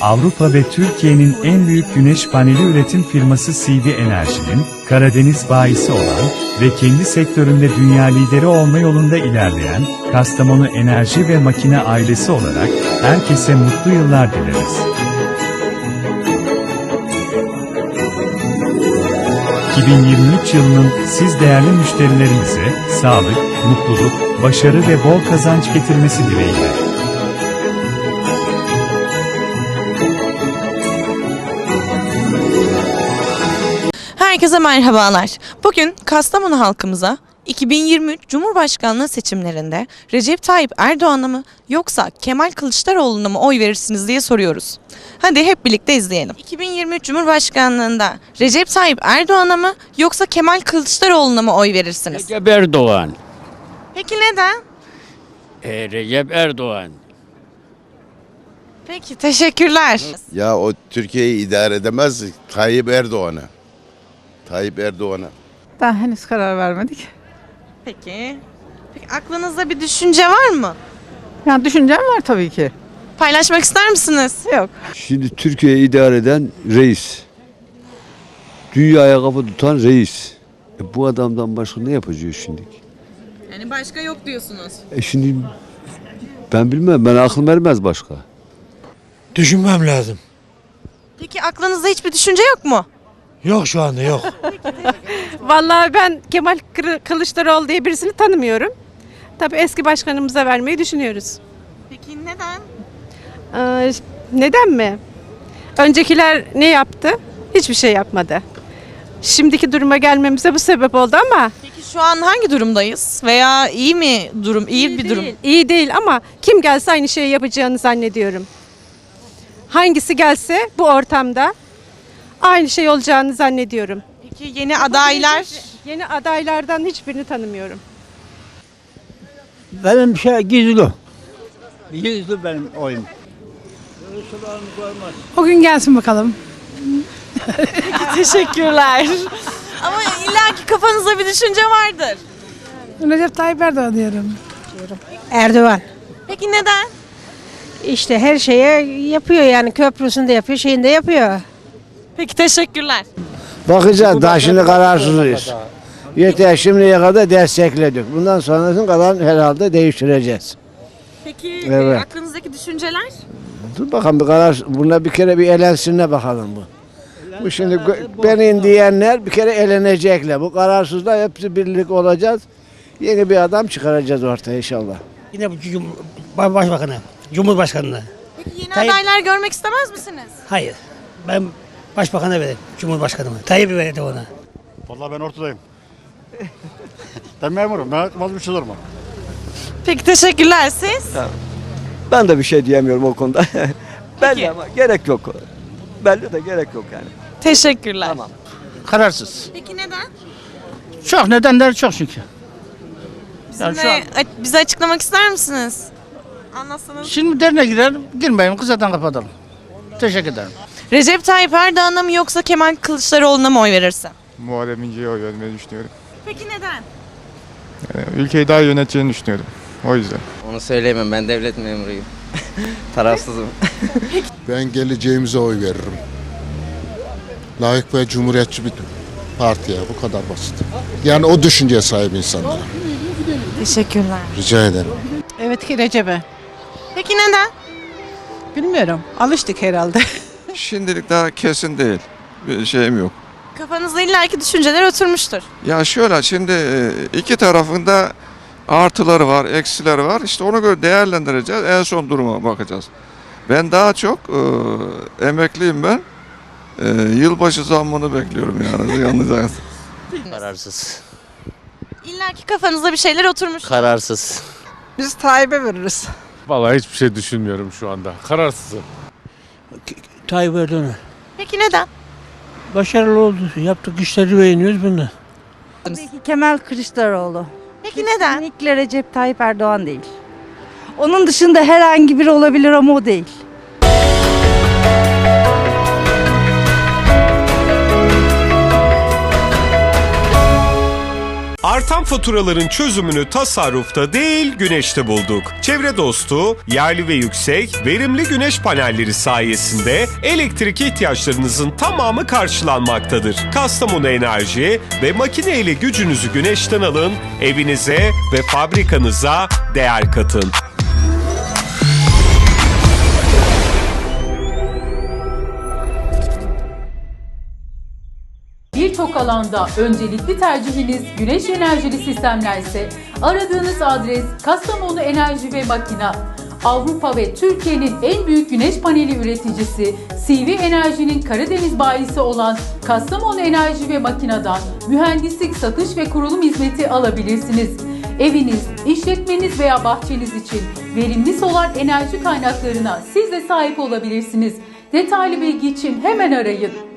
Avrupa ve Türkiye'nin en büyük güneş paneli üretim firması CD Enerji'nin, Karadeniz bayisi olan ve kendi sektöründe dünya lideri olma yolunda ilerleyen, Kastamonu Enerji ve Makine ailesi olarak herkese mutlu yıllar dileriz. 2023 yılının siz değerli müşterilerimize sağlık, mutluluk, başarı ve bol kazanç getirmesi dileğiyle. Herkese merhabalar. Bugün Kastamonu halkımıza 2023 Cumhurbaşkanlığı seçimlerinde Recep Tayyip Erdoğan'a mı yoksa Kemal Kılıçdaroğlu'na mı oy verirsiniz diye soruyoruz. Hadi hep birlikte izleyelim. 2023 Cumhurbaşkanlığında Recep Tayyip Erdoğan'a mı yoksa Kemal Kılıçdaroğlu'na mı oy verirsiniz? Recep Erdoğan. Peki neden? E, Recep Erdoğan. Peki teşekkürler. Ya o Türkiye'yi idare edemez Tayyip Erdoğan'a. Tayyip Erdoğan'a. Daha henüz karar vermedik. Peki. Peki aklınızda bir düşünce var mı? Yani düşüncem var tabii ki. Paylaşmak ister misiniz? Yok. Şimdi Türkiye'yi idare eden reis. Dünyaya kapı tutan reis. E bu adamdan başka ne yapacağız şimdi? Yani başka yok diyorsunuz. E şimdi ben bilmem. Ben aklım ermez başka. Düşünmem lazım. Peki aklınızda hiçbir düşünce yok mu? Yok şu anda yok. Vallahi ben Kemal Kır- Kılıçdaroğlu diye birisini tanımıyorum. Tabii eski başkanımıza vermeyi düşünüyoruz. Peki neden? Ee, neden mi? Öncekiler ne yaptı? Hiçbir şey yapmadı. Şimdiki duruma gelmemize bu sebep oldu ama Peki şu an hangi durumdayız? Veya iyi mi durum? İyi, bir durum. değil, iyi değil ama kim gelse aynı şeyi yapacağını zannediyorum. Hangisi gelse bu ortamda aynı şey olacağını zannediyorum. Peki yeni adaylar? Yeni adaylardan hiçbirini tanımıyorum. benim şey gizli. Gizli benim oyum. O gün gelsin bakalım. Teşekkürler. Ama illaki kafanızda bir düşünce vardır. Recep Tayyip Erdoğan diyorum. Erdoğan. Peki neden? İşte her şeye yapıyor yani köprüsünde yapıyor, şeyinde yapıyor. Peki teşekkürler. Bakacağız daha şimdi kararsızız. Yeter şimdiye kadar destekledik. Bundan sonrasını kadar herhalde değiştireceğiz. Peki e, Evet. aklınızdaki düşünceler? Dur bakalım bir karar, buna bir kere bir elensinle bakalım bu. Bu şimdi gö- benim diyenler bir kere elenecekler. Bu kararsızlar hepsi birlik olacağız. Yeni bir adam çıkaracağız ortaya inşallah. Yine bu cum Baş- başbakanı, cumhurbaşkanına. Peki yeni Tayyip- adaylar görmek istemez misiniz? Hayır. Ben başbakana veririm, cumhurbaşkanıma. Tayyip'i verdim ona. Vallahi ben ortadayım. ben memurum. Ben vazgeçmiş olurum. Peki teşekkürler siz? Ben de bir şey diyemiyorum o konuda. Peki. ama gerek yok. Belli de gerek yok yani. Teşekkürler. Kararsız. Peki neden? Çok nedenler çok çünkü. Yani şu an, Bizimle- a- bize açıklamak ister misiniz? Anlatsanız. şimdi derine girer, girmeyin. Kızadan kapatalım. Teşekkür ederim. Recep Tayyip Erdoğan'a mı yoksa Kemal Kılıçdaroğlu'na mı oy verirsin? Muharrem İnce'ye oy vermeyi düşünüyorum. Peki neden? Yani ülkeyi daha iyi yöneteceğini düşünüyorum. O yüzden. Onu söyleyemem ben devlet memuruyum. Tarafsızım. Ben geleceğimize oy veririm. Layık ve cumhuriyetçi bir partiye bu kadar basit. Yani o düşünceye sahip insanlar. Teşekkürler. Rica ederim. Evet ki Recep'e. Peki neden? Bilmiyorum. Alıştık herhalde. Şimdilik daha kesin değil. Bir şeyim yok. Kafanızda illaki düşünceler oturmuştur. Ya şöyle şimdi e, iki tarafında artıları var, eksileri var. İşte ona göre değerlendireceğiz. En son duruma bakacağız. Ben daha çok e, emekliyim ben. E, yılbaşı zammını bekliyorum yani. Yalnız Kararsız. İllaki kafanızda bir şeyler oturmuş. Kararsız. Biz Tayyip'e veririz. Vallahi hiçbir şey düşünmüyorum şu anda. Kararsızım. Tayyip Erdoğan'a. Peki neden? Başarılı oldu. Yaptık işleri beğeniyoruz bunu. Kemal Kılıçdaroğlu. Peki neden? Kesinlikle Recep Tayyip Erdoğan değil. Onun dışında herhangi biri olabilir ama o değil. Artan faturaların çözümünü tasarrufta değil güneşte bulduk. Çevre dostu, yerli ve yüksek, verimli güneş panelleri sayesinde elektrik ihtiyaçlarınızın tamamı karşılanmaktadır. Kastamonu Enerji ve makine ile gücünüzü güneşten alın, evinize ve fabrikanıza değer katın. Birçok alanda öncelikli tercihiniz güneş enerjili sistemlerse aradığınız adres Kastamonu Enerji ve Makina. Avrupa ve Türkiye'nin en büyük güneş paneli üreticisi CV Enerji'nin Karadeniz bayisi olan Kastamonu Enerji ve Makina'dan mühendislik, satış ve kurulum hizmeti alabilirsiniz. Eviniz, işletmeniz veya bahçeniz için verimli solar enerji kaynaklarına siz de sahip olabilirsiniz. Detaylı bilgi için hemen arayın